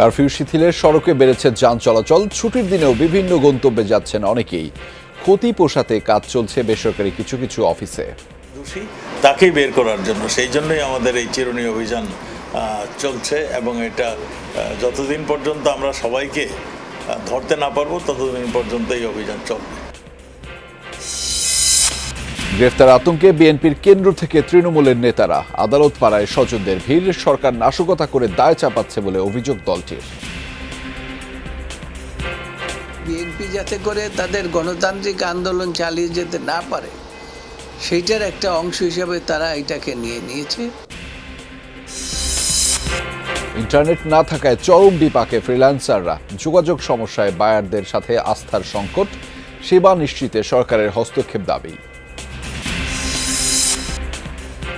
Curfew শিথিলে সড়কে বেড়েছে যান চলাচল, ছুটির দিনেও বিভিন্ন গন্তব্যে যাচ্ছেন অনেকেই। ক্ষতি পোষাতে কাজ চলছে বেসরকারি কিছু কিছু অফিসে। দোষী তাকেই বের করার জন্য, সেই জন্যই আমাদের এই চিরুনি অভিযান চলছে এবং এটা যতদিন পর্যন্ত আমরা সবাইকে ধরতে না পারব, ততদিন পর্যন্ত এই অভিযান চলবে। গ্রেফতার আতঙ্কে বিএনপির কেন্দ্র থেকে তৃণমূলের নেতারা। আদালত পাড়ায় স্বজনদের ভিড় সরকার নাশকতা করে দায় চাপাচ্ছে বলে অভিযোগ দলটির। বিএনপি যাতে করে তাদের গণতান্ত্রিক আন্দোলন চালিয়ে যেতে না পারে সেইটার একটা অংশ হিসাবে তারা এটাকে নিয়ে নিয়েছে। ইন্টারনেট না থাকায় চরম বিপাকে ফ্রিল্যান্সাররা। যোগাযোগ সমস্যায় বায়ারদের সাথে আস্থার সংকট সেবা নিশ্চিতে সরকারের হস্তক্ষেপ দাবি।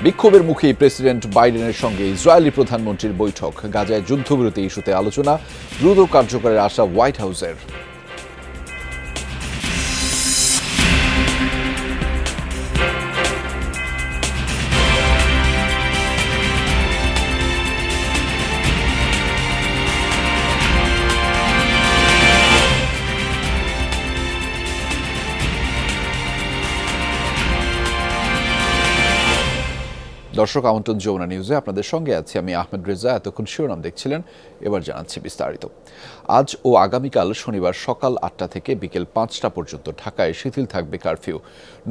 বিক্ষোভের মুখে প্রেসিডেন্ট বাইডেনের সঙ্গে ইসরায়েলি প্রধানমন্ত্রীর বৈঠক। গাজায় যুদ্ধবিরতি ইস্যুতে আলোচনা, দ্রুত কার্যকরের আশা হোয়াইট হাউসের। দর্শক আমন্ত্রণ যমুনা নিউজে আপনাদের সঙ্গে আছি আমি আহমেদ রেজা। এতক্ষণ শিরোনাম দেখছিলেন, এবার জানাচ্ছি বিস্তারিত। আজ ও আগামীকাল শনিবার সকাল আটটা থেকে বিকেল পাঁচটা পর্যন্ত ঢাকায় শিথিল থাকবে কারফিউ।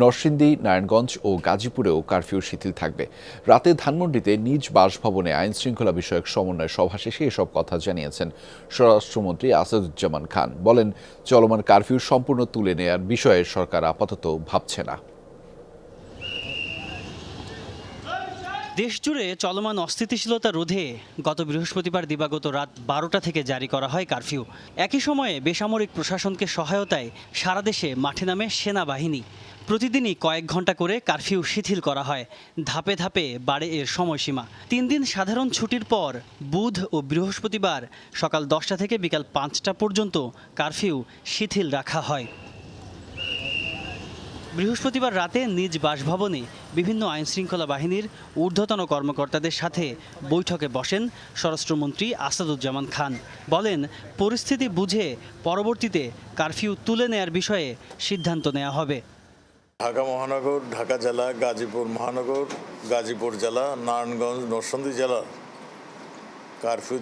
নরসিংদী, নারায়ণগঞ্জ ও গাজীপুরেও কারফিউ শিথিল থাকবে। রাতে ধানমন্ডিতে নিজ বাসভবনে আইন শৃঙ্খলা বিষয়ক সমন্বয় সভা শেষে এসব কথা জানিয়েছেন স্বরাষ্ট্রমন্ত্রী আসাদুজ্জামান খান। বলেন, চলমান কারফিউ সম্পূর্ণ তুলে নেয়ার বিষয়ে সরকার আপাতত ভাবছে না। দেশজুড়ে চলমান অস্থিতিশীলতা রোধে গত বৃহস্পতিবার দিবাগত রাত বারোটা থেকে জারি করা হয় কারফিউ। একই সময়ে বেসামরিক প্রশাসনকে সহায়তায় সারা দেশে মাঠে নামে সেনাবাহিনী। প্রতিদিনই কয়েক ঘণ্টা করে কারফিউ শিথিল করা হয়। ধাপে ধাপে বাড়ে এর সময়সীমা। তিন দিন সাধারণ ছুটির পর বুধ ও বৃহস্পতিবার সকাল দশটা থেকে বিকাল পাঁচটা পর্যন্ত কারফিউ শিথিল রাখা হয়। বৃহস্পতিবার রাতে নিজ বাসভবনে বিভিন্ন আইনশৃঙ্খলা বাহিনীর ঊর্ধ্বতন কর্মকর্তাদের সাথে বৈঠকে বসেন স্বরাষ্ট্রমন্ত্রী আসাদুজ্জামান খান। বলেন, পরিস্থিতি বুঝে পরবর্তীতে কারফিউ তুলে নেয়ার বিষয়ে সিদ্ধান্ত নেওয়া হবে। ঢাকা মহানগর, ঢাকা জেলা, গাজীপুর মহানগর, গাজীপুর জেলা, নারায়ণগঞ্জ, নরসিংদী জেলা কারফিউ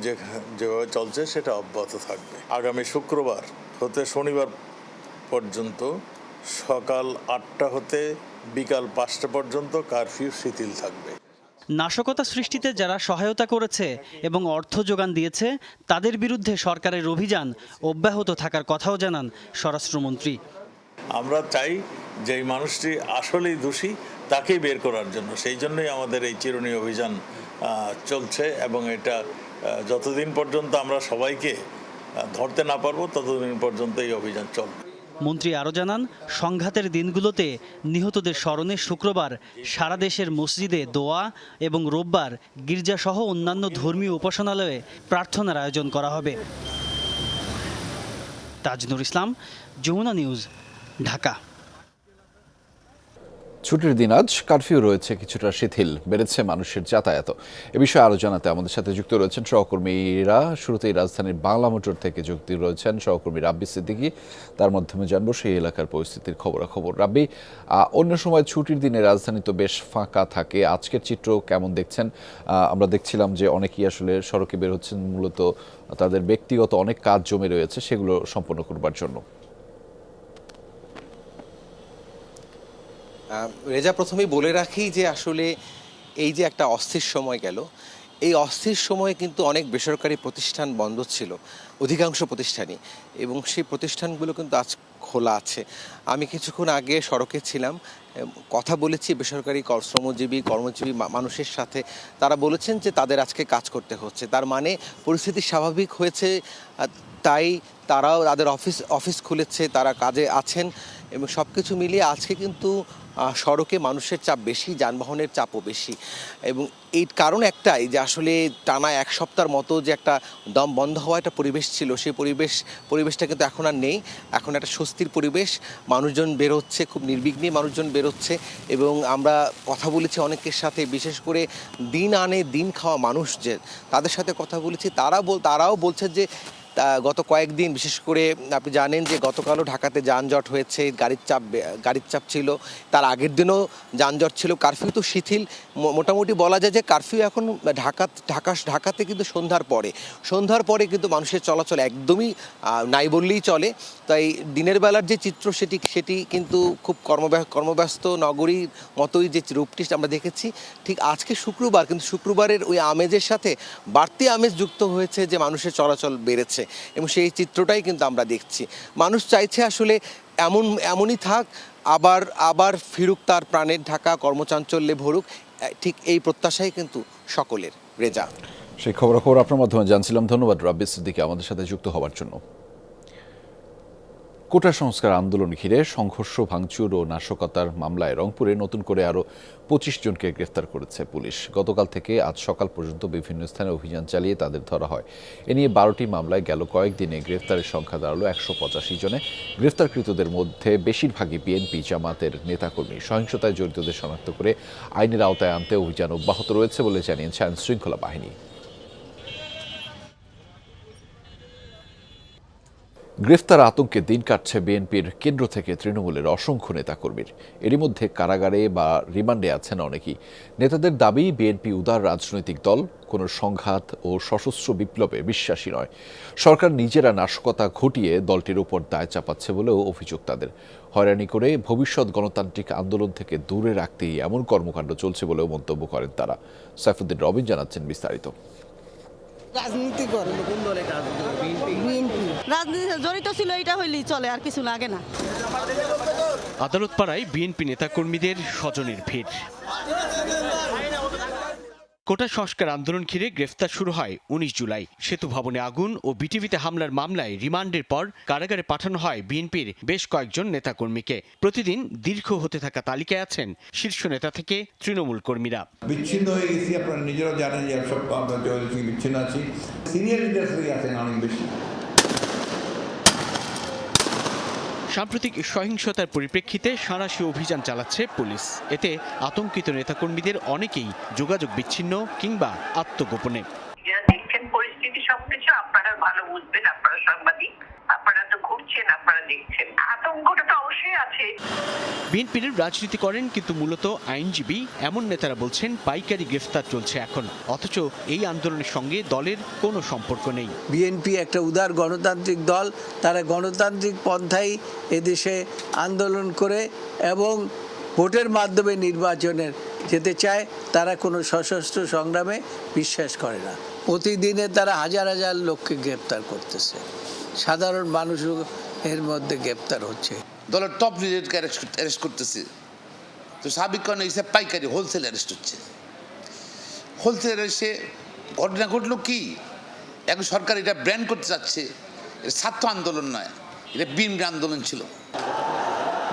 যেভাবে চলছে সেটা অব্যাহত থাকবে। আগামী শুক্রবার হতে শনিবার পর্যন্ত সকাল আটটা হতে বিকাল পাঁচটা পর্যন্ত কারফিউ শিথিল থাকবে। নাশকতা সৃষ্টিতে যারা সহায়তা করেছে এবং অর্থ যোগান দিয়েছে তাদের বিরুদ্ধে সরকারের অভিযান অব্যাহত থাকার কথাও জানান স্বরাষ্ট্রমন্ত্রী। আমরা চাই যে মানুষটি আসলেই দোষী তাকে বের করার জন্য। সেই জন্যই আমাদের এই চিরুনি অভিযান চলছে এবং এটা যতদিন পর্যন্ত আমরা সবাইকে ধরতে না পারব ততদিন পর্যন্ত এই অভিযান চলবে। মন্ত্রী আরও জানান, সংঘাতের দিনগুলোতে নিহতদের স্মরণে শুক্রবার সারা দেশের মসজিদে দোয়া এবং রোববার গির্জাসহ অন্যান্য ধর্মীয় উপাসনালয়ে প্রার্থনার আয়োজন করা হবে। তাজনুর ইসলাম, যমুনা নিউজ, ঢাকা। ছুটির দিন আজ কারফিউ রয়েছে কিছুটা শিথিল, বেড়েছে মানুষের যাতায়াত। এ বিষয়ে আরও জানাতে আমাদের সাথে যুক্ত রয়েছেন সহকর্মীরা। শুরুতেই রাজধানীর বাংলা মোটর থেকে যুক্ত রয়েছেন সহকর্মী রাব্বি সিদ্দিকি। তার মাধ্যমে জানব সেই এলাকার পরিস্থিতির খবরাখবর। রাব্বি অন্য সময় ছুটির দিনে রাজধানী তো বেশ ফাঁকা থাকে। আজকের চিত্র কেমন দেখছেন? আমরা দেখছিলাম যে অনেকেই আসলে সড়কে বের হচ্ছেন, মূলত তাদের ব্যক্তিগত অনেক কাজ জমে রয়েছে, সেগুলো সম্পন্ন করবার জন্য। রেজা, প্রথমেই বলে রাখি যে আসলে এই যে একটা অস্থির সময় গেল, এই অস্থির সময়ে কিন্তু অনেক বেসরকারি প্রতিষ্ঠান বন্ধ ছিল, অধিকাংশ প্রতিষ্ঠানই। এবং সেই প্রতিষ্ঠানগুলো কিন্তু আজ খোলা আছে। আমি কিছুক্ষণ আগে সড়কে ছিলাম কথা বলেছি বেসরকারি কর- শ্রমজীবী কর্মজীবী মানুষের সাথে। তারা বলেছেন যে তাদের আজকে কাজ করতে হচ্ছে। তার মানে পরিস্থিতি স্বাভাবিক হয়েছে তাই তারাও তাদের অফিস অফিস খুলেছে, তারা কাজে আছেন। এবং সব কিছু মিলিয়ে আজকে কিন্তু সড়কে মানুষের চাপ বেশি, যানবাহনের চাপও বেশি। এবং এই কারণ একটাই যে আসলে টানা এক সপ্তাহের মতো যে একটা দম বন্ধ হওয়া একটা পরিবেশ ছিল, সেই পরিবেশ, পরিবেশটা কিন্তু এখন আর নেই। এখন একটা স্বস্তির পরিবেশ। মানুষজন বেরোচ্ছে, খুব নির্বিঘ্নে মানুষজন বেরোচ্ছে এবং আমরা কথা বলেছি অনেকের সাথে, বিশেষ করে দিন আনে দিন খাওয়া মানুষ যে, তাদের সাথে কথা বলেছি। তারা বল, তারাও বলছে যে গত কয়েকদিন, বিশেষ করে আপনি জানেন যে গতকালও ঢাকাতে যানজট হয়েছে, গাড়ির চাপ গাড়ির চাপ ছিল, তার আগের দিনও যানজট ছিল, কারফিউ তো শিথিল। মোটামুটি বলা যায় যে কারফিউ এখন ঢাকা ঢাকা, ঢাকাতে কিন্তু সন্ধ্যার পরে। সন্ধ্যার পরে কিন্তু মানুষের চলাচল একদমই নাই বললেই চলে। তাই দিনের বেলার যে চিত্র সেটি সেটি কিন্তু খুব কর্মব্য, কর্মব্যস্ত নগরীর মতোই যে রূপটি আমরা দেখেছি, ঠিক আজকে শুক্রবার, কিন্তু শুক্রবারের ওই আমেজের সাথে বাড়তি আমেজ যুক্ত হয়েছে যে মানুষের চলাচল বেড়েছে। এবং সেই চিত্রটাই কিন্তু আমরা দেখছি। মানুষ চাইছে আসলে এমন, এমনই থাক, আবার আবার ফিরুক তার প্রাণের ঢাকা, কর্মচাঞ্চল্যে ভরুক ঠিক এই প্রত্যাশাই কিন্তু সকলের, রেজা। সেই খবরাখবর আপনার মাধ্যমে জানছিলাম। ধন্যবাদ রাব্বি সিদ্দিকে আমাদের সাথে যুক্ত হওয়ার জন্য। কোটা সংস্কার আন্দোলন ঘিরে সংঘর্ষ, ভাঙচুর ও নাশকতার মামলায় রংপুরে নতুন করে আরও পঁচিশ জনকে গ্রেফতার করেছে পুলিশ। গতকাল থেকে আজ সকাল পর্যন্ত বিভিন্ন স্থানে অভিযান চালিয়ে তাদের ধরা হয়। এ নিয়ে বারোটি মামলায় গেল কয়েকদিনে গ্রেফতারের সংখ্যা দাঁড়াল একশো পঁচাশি জনে। গ্রেফতারকৃতদের মধ্যে বেশিরভাগই বিএনপি জামাতের নেতাকর্মী। সহিংসতায় জড়িতদের শনাক্ত করে আইনের আওতায় আনতে অভিযান অব্যাহত রয়েছে বলে জানিয়েছে আইন শৃঙ্খলা বাহিনী। গ্রেফতার আতঙ্কে দিন কাটছে বিএনপির কেন্দ্র থেকে তৃণমূলের অসংখ্য নেতাকর্মীর। এরই মধ্যে কারাগারে বা রিমান্ডে আছেন অনেকেই। নেতাদের দাবি, বিএনপি উদার রাজনৈতিক দল, কোনো সংঘাত ও সশস্ত্র বিপ্লবে বিশ্বাসী নয়। সরকার নিজেরা নাশকতা ঘটিয়ে দলটির উপর দায় চাপাচ্ছে বলেও অভিযোগ তাদের। হয়রানি করে ভবিষ্যৎ গণতান্ত্রিক আন্দোলন থেকে দূরে রাখতেই এমন কর্মকাণ্ড চলছে বলেও মন্তব্য করেন তারা। সাইফুদ্দিন রবিন জানাচ্ছেন বিস্তারিত। রাজনীতি করে। বিএনপি? রাজনীতি জড়িত ছিল এটা হইলেই চলে আর কিছু লাগে না। আদালত পাড়ায় বিএনপি নেতাকর্মীদের স্বজনের ভিড়। কোটা সংস্কার আন্দোলন ঘিরে গ্রেফতার শুরু হয় উনিশ জুলাই। সেতু ভবনে আগুন ও বিটিভিতে হামলার মামলায় রিমান্ডের পর কারাগারে পাঠানো হয় বিএনপির বেশ কয়েকজন নেতাকর্মীকে। প্রতিদিন দীর্ঘ হতে থাকা তালিকায় আছেন শীর্ষ নেতা থেকে তৃণমূল কর্মীরা। বিচ্ছিন্ন হয়ে গেছি, আপনারা নিজেরা জানেন যে সব আমরা বিচ্ছিন্ন আছি। সিনিয়র লিডার্স আছেন অনেক বেশি। সাম্প্রতিক সহিংসতার পরিপ্রেক্ষিতে সাঁড়াশি অভিযান চালাচ্ছে পুলিশ। এতে আতঙ্কিত নেতাকর্মীদের অনেকেই যোগাযোগ বিচ্ছিন্ন কিংবা আত্মগোপনে। দেখছেন পরিস্থিতি সবকিছু, আপনারা ভালো বুঝবেন, আপনারা সাংবাদিক, আপনারা তো ঘুরছেন, আপনারা দেখছেন। আতঙ্কটা তো অবশ্যই আছে। বিএনপির রাজনীতি করেন কিন্তু মূলত আইনজীবী এমন নেতারা বলছেন পাইকারি গ্রেফতার চলছে এখন। অথচ এই আন্দোলনের সঙ্গে দলের কোনো সম্পর্ক নেই। বিএনপি একটা উদার গণতান্ত্রিক দল তারা গণতান্ত্রিক পন্থায় এদেশে আন্দোলন করে এবং ভোটের মাধ্যমে নির্বাচনের যেতে চায় তারা কোনো সশস্ত্র সংগ্রামে বিশ্বাস করে না। প্রতিদিনে তারা হাজার হাজার লোককে গ্রেপ্তার করতেছে। সাধারণ মানুষও এর মধ্যে গ্রেপ্তার হচ্ছে। দলের টপ লিডারকে অ্যারেস্ট করতেছে। তো সাবিক কারণে হিসাব পাইকারি হোলসেল অ্যারেস্ট হচ্ছে। হোলসেল অ্যারেস্টে ঘটনা ঘটলো কি? এখন সরকার এটা ব্র্যান্ড করতে চাচ্ছে। এটা ছাত্র আন্দোলন নয়। এটা বিএনপি আন্দোলন ছিল।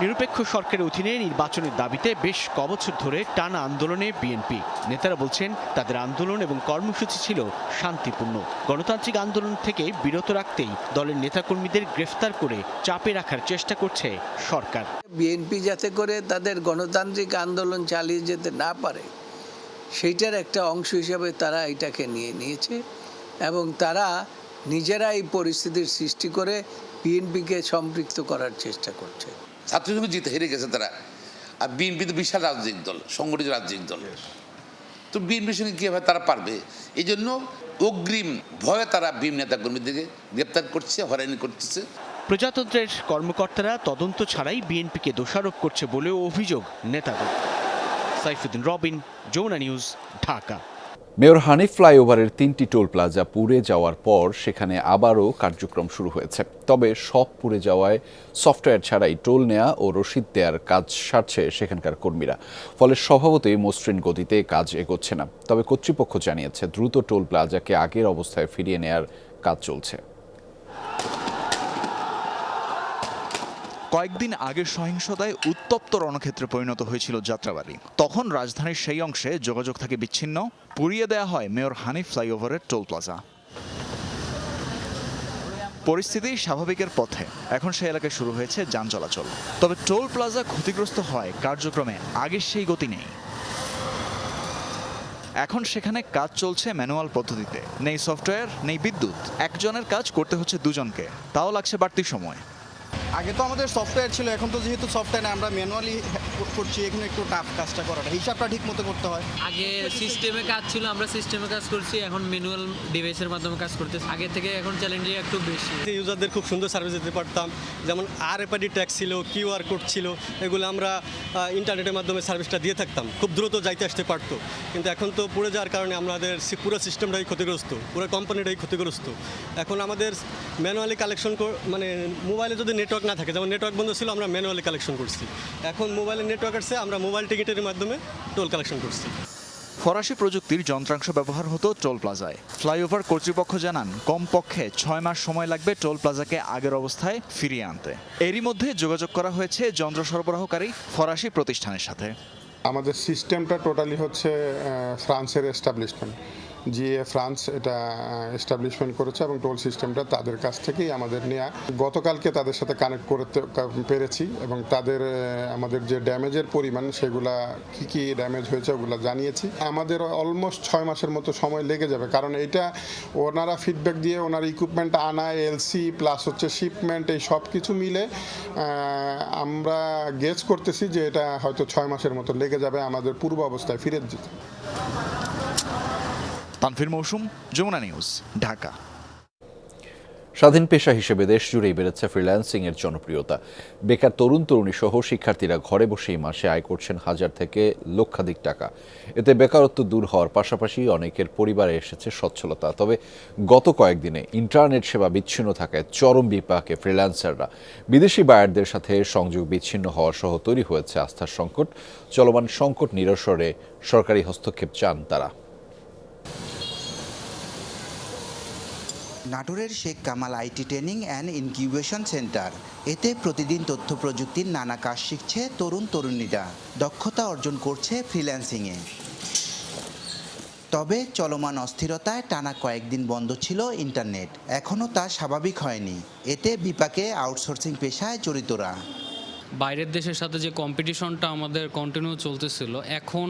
নিরপেক্ষ সরকারের অধীনে নির্বাচনের দাবিতে বেশ কবছর ধরে টানা আন্দোলনে বিএনপি। নেতারা বলছেন, তাদের আন্দোলন এবং কর্মসূচি ছিল শান্তিপূর্ণ। গণতান্ত্রিক আন্দোলন থেকে বিরত রাখতেই দলের নেতাকর্মীদের গ্রেফতার করে চাপে রাখার চেষ্টা করছে সরকার। বিএনপি যাতে করে তাদের গণতান্ত্রিক আন্দোলন চালিয়ে যেতে না পারে, সেইটার একটা অংশ হিসাবে তারা এটাকে নিয়ে নিয়েছে এবং তারা নিজেরা এই পরিস্থিতির সৃষ্টি করে বিএনপিকে সম্পৃক্ত করার চেষ্টা করছে। ছাত্রসংঘ জিতে হেরে গেছে তারা। আর বিএনপি তো বিশাল রাজনৈতিক দল সংগঠিত রাজনৈতিক দল। তো বিএনপির সঙ্গে কীভাবে তারা পারবে? এই জন্য অগ্রিম ভয়ে তারা বিএম নেতাকর্মীদেরকে গ্রেপ্তার করছে হয়রানি করতেছে। প্রজাতন্ত্রের কর্মকর্তারা তদন্ত ছাড়াই বিএনপিকে দোষারোপ করছে বলেও অভিযোগ নেতাদের। সাইফুদ্দিন রবিন যমুনা নিউজ ঢাকা। মেয়র হানিফ ফ্লাইওভারের তিনটি টোল প্লাজা পুড়ে যাওয়ার পর সেখানে আবারও কার্যক্রম শুরু হয়েছে। তবে সব পুড়ে যাওয়ায় সফটওয়্যার ছাড়াই টোল নেয়া ও রসিদ দেওয়ার কাজ সারছে সেখানকার কর্মীরা। ফলে স্বভাবতই মসৃণ গতিতে কাজ এগোচ্ছে না। তবে কর্তৃপক্ষ জানিয়েছে, দ্রুত টোল প্লাজাকে আগের অবস্থায় ফিরিয়ে নেয়ার কাজ চলছে। কয়েকদিন আগের সহিংসতায় উত্তপ্ত রণক্ষেত্রে পরিণত হয়েছিল যাত্রাবাড়ি। তখন রাজধানীর সেই অংশে যোগাযোগ থাকে বিচ্ছিন্ন। পুড়িয়ে দেওয়া হয় মেয়র হানিফ ফ্লাইওভারের টোল প্লাজা। পরিস্থিতি স্বাভাবিকের পথে। এখন সেই এলাকায় শুরু হয়েছে যান চলাচল। তবে টোল প্লাজা ক্ষতিগ্রস্ত হয় কার্যক্রমে আগের সেই গতি নেই। এখন সেখানে কাজ চলছে ম্যানুয়াল পদ্ধতিতে। নেই সফটওয়্যার, নেই বিদ্যুৎ। একজনের কাজ করতে হচ্ছে দুজনকে। তাও লাগছে বাড়তি সময়। আগে তো আমাদের সফটওয়্যার ছিল এখন তো যেহেতু সফটওয়্যার আমরা ম্যানুয়ালি করছি এখানে একটু টাফ কাজটা করাটা হিসাবটা ঠিক মতো করতে হয়। আগে সিস্টেমে কাজ ছিল আমরা সিস্টেমে কাজ করছি এখন ম্যানুয়াল ডিভাইসের মাধ্যমে কাজ করতেছি। আগে থেকে এখন চ্যালেঞ্জিং একটু বেশি। ইউজারদের খুব সুন্দর সার্ভিস দিতে পারতাম যেমন আর এপাডি ট্যাক্স ছিল কিউআর কোড ছিল এগুলো আমরা ইন্টারনেটের মাধ্যমে সার্ভিসটা দিয়ে থাকতাম খুব দ্রুত যাইতে আসতে পারতো। কিন্তু এখন তো পড়ে যাওয়ার কারণে আমাদের পুরো সিস্টেমটাই ক্ষতিগ্রস্ত পুরো কোম্পানিটাই ক্ষতিগ্রস্ত। এখন আমাদের ম্যানুয়ালি কালেকশন মানে মোবাইলে যদি নেটওয়ার্ক না থাকে যেমন নেটওয়ার্ক বন্ধ ছিল আমরা ম্যানুয়ালি কালেকশন করছি। এখন মোবাইলে নেটওয়ার্ক আসছে আমরা মোবাইল টিকিটের মাধ্যমে টোল কালেকশন করছি। ফরাসি প্রযুক্তির যন্ত্রাংশ ব্যবহার হতো টোল প্লাজায়। ফ্লাইওভার কর্তৃপক্ষ জানান কমপক্ষে ছয় মাস সময় লাগবে টোল প্লাজাকে আগের অবস্থায় ফিরিয়ে আনতে। এরই মধ্যে যোগাযোগ করা হয়েছে যন্ত্র সরবরাহকারী ফরাসি প্রতিষ্ঠানের সাথে। আমাদের সিস্টেমটা টোটালি হচ্ছে ফ্রান্সের এস্টাবলিশমেন্ট জিএ ফ্রান্স এটা এস্টাবলিশমেন্ট করেছে এবং টোল সিস্টেমটা তাদের কাছ থেকেই আমাদের নেওয়া গতকালকে তাদের সাথে কানেক্ট করতে পেরেছি এবং তাদের আমাদের যে ড্যামেজের পরিমাণ সেগুলা, কি কি ড্যামেজ হয়েছে ওগুলো জানিয়েছি। আমাদের অলমোস্ট ছয় মাসের মতো সময় লেগে যাবে কারণ এটা ওনারা ফিডব্যাক দিয়ে ওনার ইকুইপমেন্ট আনা এলসি প্লাস হচ্ছে শিপমেন্ট এই সব কিছু মিলে আমরা গেস করতেছি যে এটা হয়তো ছয় মাসের মতো লেগে যাবে, আমাদের পূর্ব অবস্থায় ফিরে যেতে। তানফির মৌসুম, যমুনা নিউজ, ঢাকা। স্বাধীন পেশা হিসেবে দেশ জুড়েই বেড়েছে ফ্রিল্যান্সিং এর জনপ্রিয়তা। বেকার তরুণ তরুণী সহ শিক্ষার্থীরা ঘরে বসেই মাসে আয় করছেন হাজার থেকে লক্ষাধিক টাকা। এতে বেকারত্ব দূর হওয়ার পাশাপাশি অনেকের পরিবারে এসেছে সচ্ছলতা। তবে গত কয়েকদিনে ইন্টারনেট সেবা বিচ্ছিন্ন থাকায় চরম বিপাকে ফ্রিল্যান্সাররা বিদেশি বায়ারদের সাথে সংযোগ বিচ্ছিন্ন হওয়া সহ তৈরি হয়েছে আস্থার সংকট। চলমান সংকট নিরসরে সরকারি হস্তক্ষেপ চান তারা। নাটোরের Sheikh Kamal IT training and incubation centre. এতে প্রতিদিন তথ্য প্রযুক্তির নানা কাজ শিখছে তরুণ তরুণীরা। দক্ষতা অর্জন করছে ফ্রিল্যান্সিংয়ে। তবে চলমান অস্থিরতায় টানা কয়েকদিন বন্ধ ছিল ইন্টারনেট। এখনও তা স্বাভাবিক হয়নি। এতে বিপাকে আউটসোর্সিং পেশায় জড়িতরা। বাইরের দেশের সাথে যে কম্পিটিশনটা আমাদের কন্টিনিউ চলতেছিল, এখন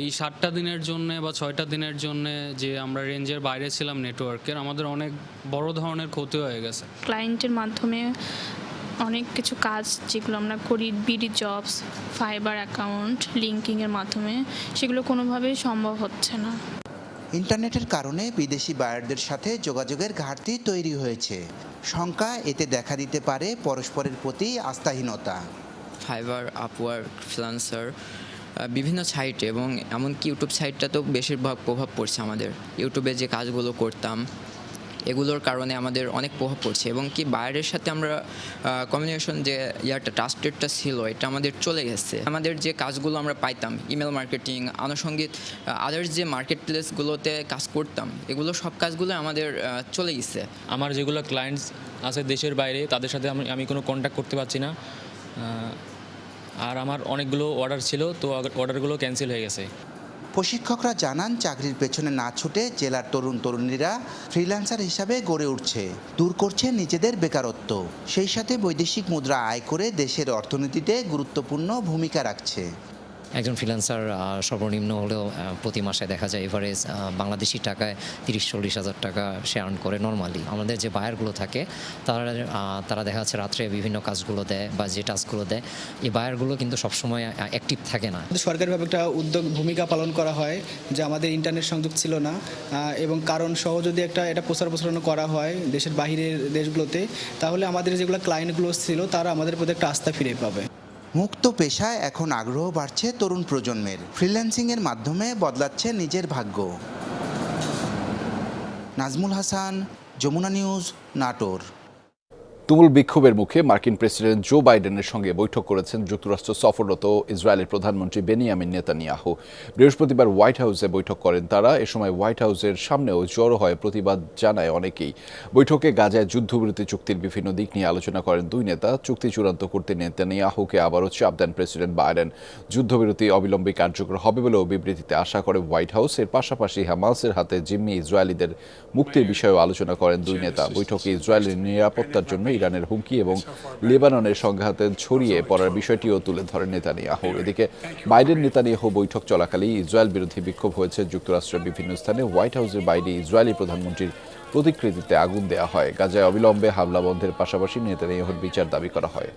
এই সাতটা দিনের জন্য বা ছয়টা দিনের জন্য যে আমরা রেঞ্জের বাইরে ছিলাম নেটওয়ার্কের আমাদের অনেক বড় ধরনের ক্ষতি হয়ে গেছে। ক্লায়েন্টের মাধ্যমে অনেক কিছু কাজ যেগুলো আমরা করি, বিডি জবস ফাইবার অ্যাকাউন্ট লিঙ্কিংয়ের মাধ্যমে, সেগুলো কোনোভাবেই সম্ভব হচ্ছে না। ইন্টারনেটের কারণে বিদেশি বায়ারদের সাথে যোগাযোগের ঘাটতি তৈরি হয়েছে। শঙ্কা এতে দেখা দিতে পারে পরস্পরের প্রতি আস্থাহীনতা। ফাইবার, আপওয়ার্ক, ফ্লান্সার বিভিন্ন সাইটে এবং এমনকি ইউটিউব সাইটটা তো বেশিরভাগ প্রভাব পড়ছে আমাদের। ইউটিউবে যে কাজগুলো করতাম এগুলোর কারণে আমাদের অনেক প্রভাব পড়ছে এবং কি বাইরের সাথে আমরা কমিউনিকেশন যে ইয়ারটা ট্রাস্টেডটা ছিল, এটা আমাদের চলে গেছে। আমাদের যে কাজগুলো আমরা পাইতাম ইমেল মার্কেটিং আনুষঙ্গিক আদার্স যে মার্কেট প্লেসগুলোতে কাজ করতাম, এগুলো সব কাজগুলো আমাদের চলে গেছে। আমার যেগুলো ক্লায়েন্টস আছে দেশের বাইরে, তাদের সাথে আমি আমি কোনো কন্ট্যাক্ট করতে পারছি না। আর আমার অনেকগুলো অর্ডার ছিল, তো অর্ডারগুলো ক্যান্সেল হয়ে গেছে। প্রশিক্ষকরা জানান, চাকরির পেছনে না ছুটে জেলার তরুণ তরুণীরা ফ্রিল্যান্সার হিসাবে গড়ে উঠছে, দূর করছে নিজেদের বেকারত্ব। সেই সাথে বৈদেশিক মুদ্রা আয় করে দেশের অর্থনীতিতে গুরুত্বপূর্ণ ভূমিকা রাখছে। একজন ফ্রিল্যান্সার সর্বনিম্ন হলেও প্রতি মাসে দেখা যায় এভারেজ বাংলাদেশি টাকায় তিরিশ চল্লিশ হাজার টাকা সে আর্ন করে নর্মালি আমাদের যে বায়ারগুলো থাকে, তারা তারা দেখা যাচ্ছে রাত্রে বিভিন্ন কাজগুলো দেয় বা যে টাস্কগুলো দেয়, এই বায়ারগুলো কিন্তু সবসময় অ্যাক্টিভ থাকে না। সরকারিভাবে একটা উদ্যোগ, ভূমিকা পালন করা হয় যে আমাদের ইন্টারনেট সংযোগ ছিল না এবং কারণ সহ যদি একটা, এটা প্রচার প্রসারণ করা হয় দেশের বাহিরের দেশগুলোতে, তাহলে আমাদের যেগুলো ক্লায়েন্টগুলো ছিল, তারা আমাদের প্রতি একটা আস্থা ফিরে পাবে। মুক্ত পেশায় এখন আগ্রহ বাড়ছে তরুণ প্রজন্মের। ফ্রিল্যান্সিংয়ের মাধ্যমে বদলাচ্ছে নিজের ভাগ্য। নাজমুল হাসান, যমুনা নিউজ, নাটোর। তুমুল বিক্ষোভের মুখে মার্কিন প্রেসিডেন্ট জো বাইডেনের সঙ্গে বৈঠক করেছেন যুক্তরাষ্ট্র সফররত ইসরায়েলের প্রধানমন্ত্রী বেনিয়ামিন নেতানিয়াহু। বৃহস্পতিবার হোয়াইট হাউসে বৈঠক করেন তারা। এ সময় হোয়াইট হাউসের সামনেও জড়ো হয় প্রতিবাদ জানায় অনেকেই। বৈঠকে গাজায় যুদ্ধবিরতি চুক্তির বিভিন্ন দিক নিয়ে আলোচনা করেন দুই নেতা। চুক্তি চূড়ান্ত করতে নেতানিয়াহুকে আবারও চাপ দেন প্রেসিডেন্ট বাইডেন। যুদ্ধবিরতি অবিলম্বে কার্যকর হবে বলেও বিবৃতিতে আশা করে হোয়াইট হাউস। এর পাশাপাশি হামাসের হাতে জিম্মি ইসরায়েলিদের মুক্তির বিষয়েও আলোচনা করেন দুই নেতা। বৈঠকে ইসরায়েলের নিরাপত্তার জন্য ইরানের হুমকি এবং লেবাননের সংঘাতে ছড়িয়ে পড়ার বিষয়টিও তুলে ধরেন নেতানিয়াহু। এদিকে বাইডেন নেতানিয়াহু বৈঠক চলাকালে ইসরায়েল বিরোধী বিক্ষোভ হয়েছে। যুক্তরাষ্ট্রের বিভিন্ন স্থানে হোয়াইট হাউসের বাইরে ইসরায়েলি প্রধানমন্ত্রীর প্রতিকৃতিতে আগুন দেওয়া হয়। গাজায় অবিলম্বে হামলা বন্ধের পাশাপাশি নেতানিয়াহুর বিচার দাবি করা হয়।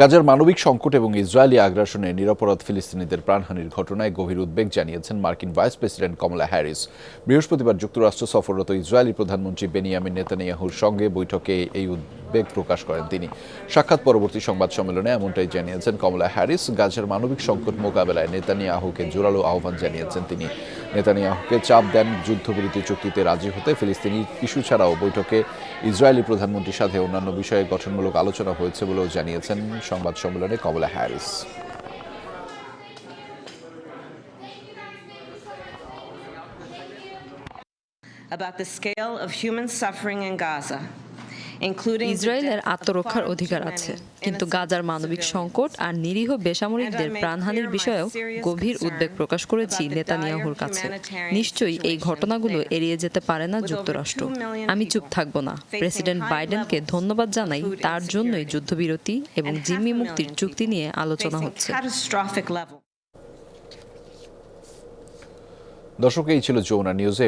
গাজার মানবিক সংকট এবং ইসরায়েলি আগ্রাসনে নিরপরাধ ফিলিস্তিনিদের প্রাণহানির ঘটনায় গভীর উদ্বেগ জানিয়েছেন মার্কিন ভাইস প্রেসিডেন্ট কমলা হ্যারিস। বৃহস্পতিবার যুক্তরাষ্ট্র সফররত ইসরায়েলি প্রধানমন্ত্রী বেনিয়ামিন নেতানিয়াহুর সঙ্গে বৈঠকে এই উদ্বেগ প্রকাশ করেন তিনি। সাক্ষাৎ পরবর্তী সংবাদ সম্মেলনে এমনটাই জানিয়েছেন কমলা হ্যারিস। গাজার মানবিক সংকট মোকাবেলায় নেতানিয়াহুকে জোরালো আহ্বান জানিয়েছেন তিনি। নেতানিয়াহুকে চাপ দেন যুদ্ধবিরতি চুক্তিতে রাজি হতে। ফিলিস্তিনি ইস্যু ছাড়াও বৈঠকে ইসরায়েলি প্রধানমন্ত্রীর সাথে অন্যান্য বিষয়ে গঠনমূলক আলোচনা হয়েছে বলেও জানিয়েছেন সংবাদ সম্মেলনে Kamala Harris about the scale of human suffering in Gaza, ইসরায়েলের আত্মরক্ষার অধিকার আছে। কিন্তু গাজার মানবিক সংকট আর নিরীহ বেসামরিকদের প্রাণহানির বিষয়েও গভীর উদ্বেগ প্রকাশ করেছি নেতানিয়াহুর কাছে। নিশ্চয়ই এই ঘটনাগুলো এড়িয়ে যেতে পারে না যুক্তরাষ্ট্র। আমি চুপ থাকব না। প্রেসিডেন্ট বাইডেনকে ধন্যবাদ জানাই তার জন্যই যুদ্ধবিরতি এবং জিম্মি মুক্তির চুক্তি নিয়ে আলোচনা হচ্ছে। দর্শক এই ছিল যৌনা নিউজে।